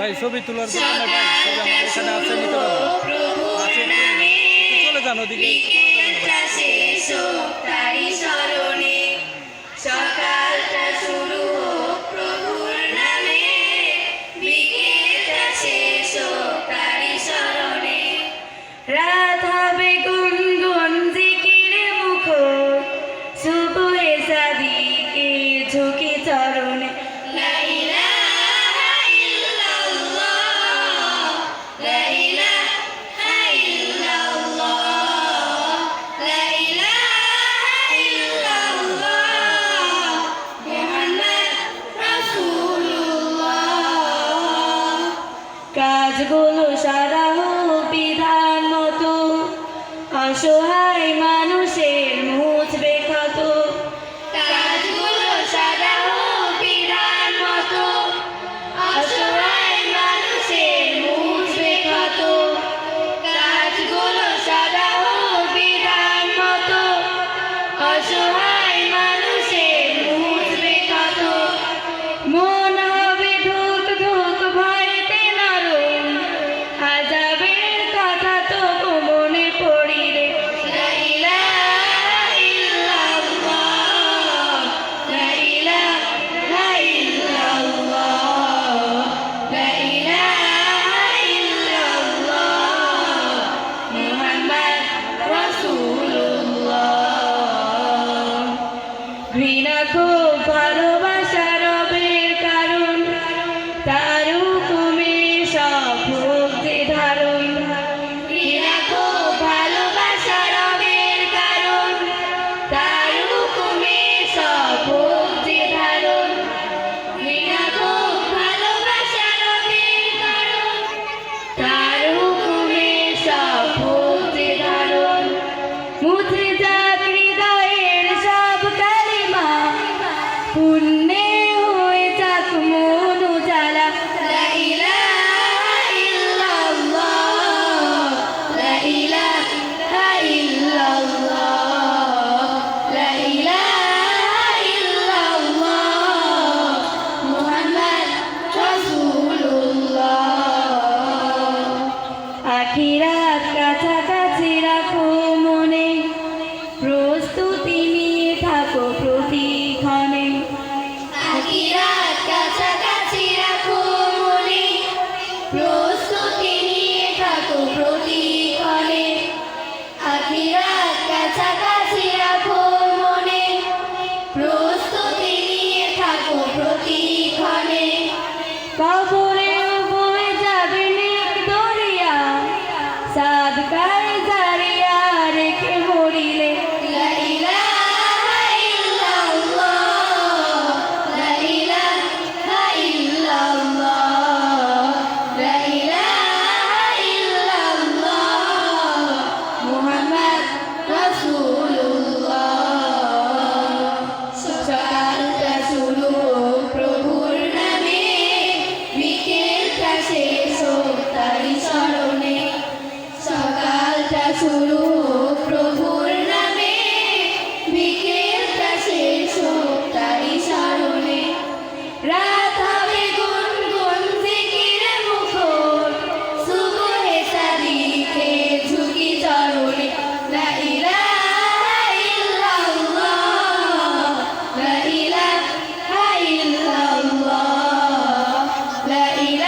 ভাই ছবি তোলার জন্য ভাই এখানে আছে নিতে আচ্ছা, চলে যান ওদিকে। গাছগুলো সারা পিধার মতো। অসহায় মা ঘৃণা খুব ভালোবাসার বের কারণ। তার তুমি সব ধারণ। ঘৃণা খুব ভালোবাসার বের কারণ। তার তুমি সব ভক্তি ধারণ। ঘৃণা খুব ভালোবাসার বের কারণ। তার তুমি সব ধারণ। মুখ la